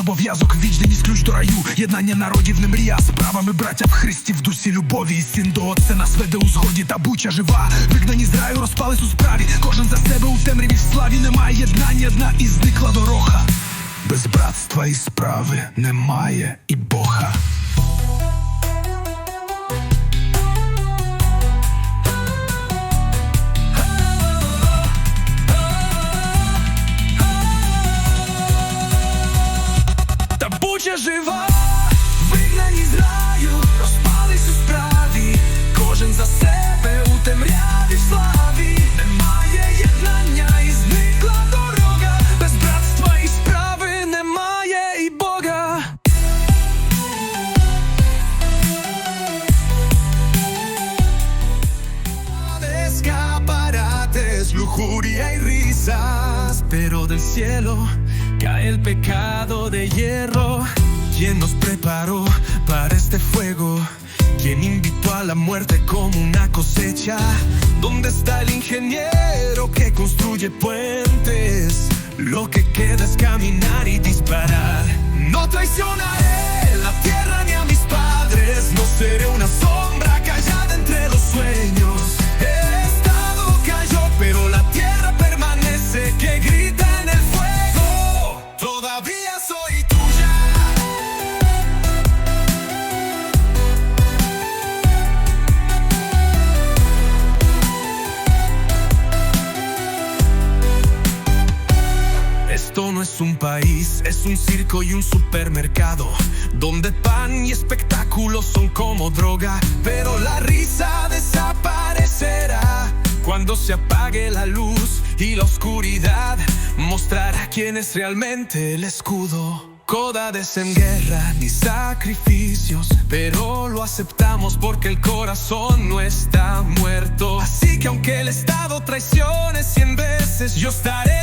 обов'язок, вічність ключ до раю, єднання народів не мрія, справами браття в Христі в дусі любові. І син до отця нас веде у згоді та буча жива. Вигнані з раю розпались у справі. Кожен за себе у темряві в славі немає єднання, одна і зникла дорога. Без братства і справи немає і Бога. буча жива, вигнані з раю, розпались у справі, кожен за себе у темряві в славі, немає єднання і зникла дорога, без братства і справи немає і Бога. escaparates, lujuria y risas. Pero del cielo cae el pecado de hierro. ¿Quién nos preparó para este fuego? ¿Quién invitó a la muerte como una cosecha? ¿Dónde está el ingeniero que construye puentes? Lo que queda es caminar y disparar. No traicionaré Esto no es un país, es un circo y un supermercado Donde pan y espectáculos son como droga Pero la risa desaparecerá. Cuando se apague la luz y la oscuridad Mostrará quién es realmente el escudo. Codades en guerra ni sacrificios Pero lo aceptamos porque el corazón no está muerto. Así que aunque el Estado traicione cien veces Yo estaré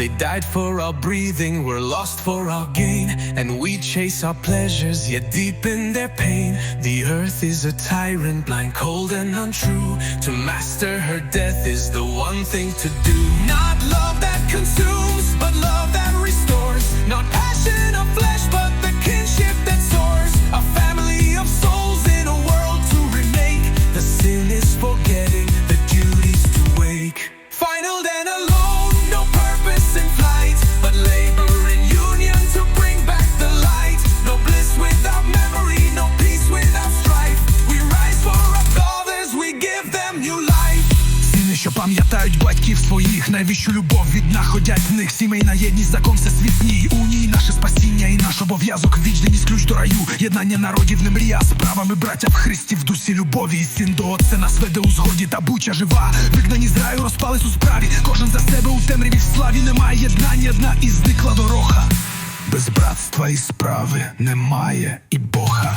They died for our breathing, we're lost for our gain. And we chase our pleasures, yet deep in their pain. The earth is a tyrant, blind, cold, and untrue. To master her death is the one thing to do. Not love that consumes, but love батьків найвищу любов. Віднаходять в них сімейна єдність, закон всесвітній. Уній, наше спасіння і наш обов'язок, вічність ключ до раю, єднання народів не мрія, справами браття в Христі в дусі любові, і син до отця нас веде у згоді та буча жива. Вигнані з раю розпались у справі, кожен за себе у темряві в славі немає єднання, одна і зникла дорога. Без братства і справи немає і Бога.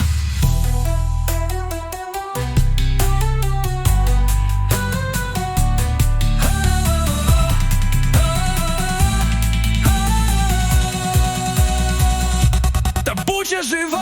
пережив.